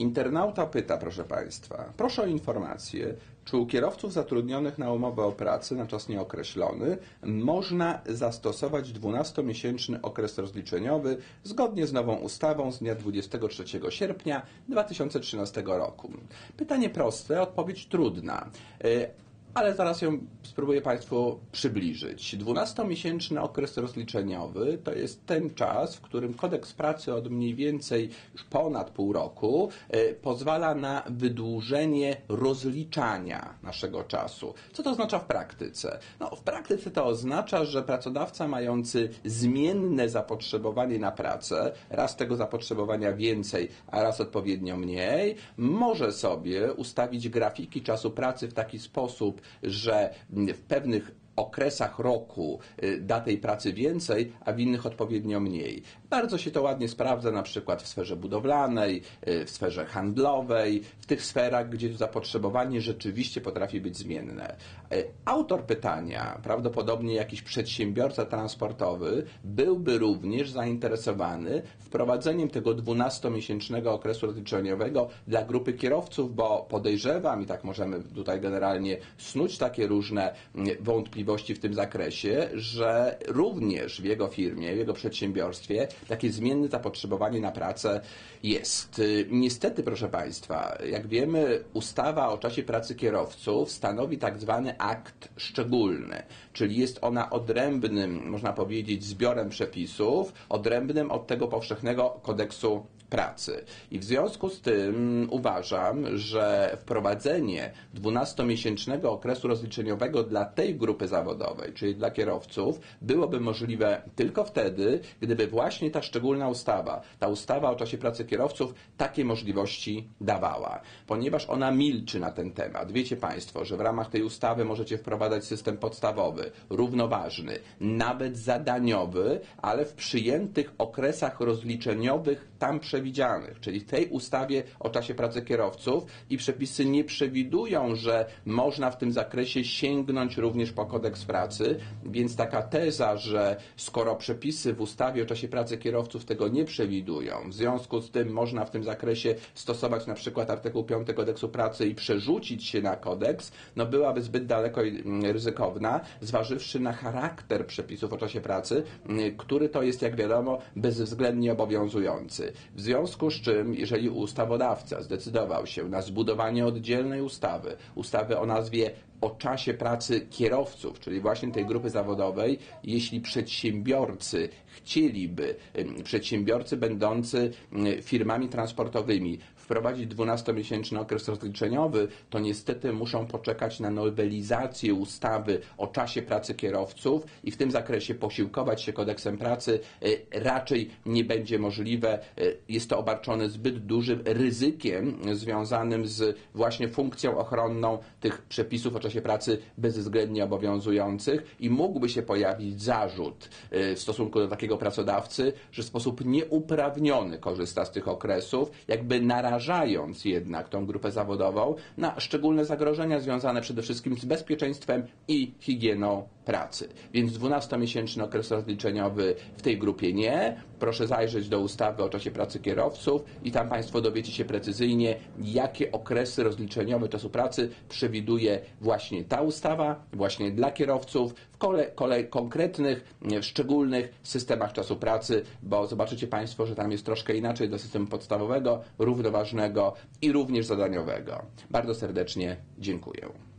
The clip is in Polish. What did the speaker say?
Internauta pyta, proszę Państwa, proszę o informację, czy u kierowców zatrudnionych na umowę o pracę na czas nieokreślony można zastosować 12-miesięczny okres rozliczeniowy zgodnie z nową ustawą z dnia 23 sierpnia 2013 roku? Pytanie proste, odpowiedź trudna. Ale zaraz ją spróbuję Państwu przybliżyć. 12-miesięczny okres rozliczeniowy to jest ten czas, w którym kodeks pracy od mniej więcej już ponad pół roku e, pozwala na wydłużenie rozliczania naszego czasu. Co to oznacza w praktyce? No, w praktyce to oznacza, że pracodawca mający zmienne zapotrzebowanie na pracę, raz tego zapotrzebowania więcej, a raz odpowiednio mniej, może sobie ustawić grafiki czasu pracy w taki sposób, że w pewnych okresach roku y, da tej pracy więcej, a w innych odpowiednio mniej. Bardzo się to ładnie sprawdza na przykład w sferze budowlanej, y, w sferze handlowej, w tych sferach, gdzie zapotrzebowanie rzeczywiście potrafi być zmienne. Y, autor pytania, prawdopodobnie jakiś przedsiębiorca transportowy, byłby również zainteresowany wprowadzeniem tego 12-miesięcznego okresu rozliczeniowego dla grupy kierowców, bo podejrzewam i tak możemy tutaj generalnie snuć takie różne wątpliwości, możliwości w tym zakresie, że również w jego firmie, w jego przedsiębiorstwie takie zmienne zapotrzebowanie na pracę jest. Niestety, proszę Państwa, jak wiemy, ustawa o czasie pracy kierowców stanowi tak zwany akt szczególny, czyli jest ona odrębnym, można powiedzieć, zbiorem przepisów, odrębnym od tego powszechnego kodeksu pracy. I w związku z tym uważam, że wprowadzenie 12-miesięcznego okresu rozliczeniowego dla tej grupy zawodowej, czyli dla kierowców, byłoby możliwe tylko wtedy, gdyby właśnie ta szczególna ustawa, ta ustawa o czasie pracy kierowców, takie możliwości dawała. Ponieważ ona milczy na ten temat. Wiecie Państwo, że w ramach tej ustawy możecie wprowadzać system podstawowy, równoważny, nawet zadaniowy, ale w przyjętych okresach rozliczeniowych tam przewidzianych przewidzianych, czyli w tej ustawie o czasie pracy kierowców i przepisy nie przewidują, że można w tym zakresie sięgnąć również po kodeks pracy, więc taka teza, że skoro przepisy w ustawie o czasie pracy kierowców tego nie przewidują, w związku z tym można w tym zakresie stosować na przykład artykuł 5 kodeksu pracy i przerzucić się na kodeks, no byłaby zbyt daleko ryzykowna, zważywszy na charakter przepisów o czasie pracy, który to jest, jak wiadomo, bezwzględnie obowiązujący. W związku z czym, jeżeli ustawodawca zdecydował się na zbudowanie oddzielnej ustawy, ustawy o nazwie o czasie pracy kierowców, czyli właśnie tej grupy zawodowej, jeśli przedsiębiorcy chcieliby, przedsiębiorcy będący firmami transportowymi wprowadzić 12-miesięczny okres rozliczeniowy, to niestety muszą poczekać na nowelizację ustawy o czasie pracy kierowców i w tym zakresie posiłkować się kodeksem pracy e, raczej nie będzie możliwe. E, jest to obarczone zbyt dużym ryzykiem związanym z właśnie funkcją ochronną tych przepisów o czasie pracy bezwzględnie obowiązujących i mógłby się pojawić zarzut e, w stosunku do takiego pracodawcy, że w sposób nieuprawniony korzysta z tych okresów, jakby narażając jednak tą grupę zawodową na szczególne zagrożenia związane przede wszystkim z bezpieczeństwem i higieną pracy. Więc 12-miesięczny okres rozliczeniowy w tej grupie nie. Proszę zajrzeć do ustawy o czasie pracy kierowców i tam Państwo dowiecie się precyzyjnie, jakie okresy rozliczeniowe czasu pracy przewiduje właśnie ta ustawa, właśnie dla kierowców, w kole, kole, konkretnych, szczególnych systemach czasu pracy, bo zobaczycie Państwo, że tam jest troszkę inaczej do systemu podstawowego, równoważnego i również zadaniowego. Bardzo serdecznie dziękuję.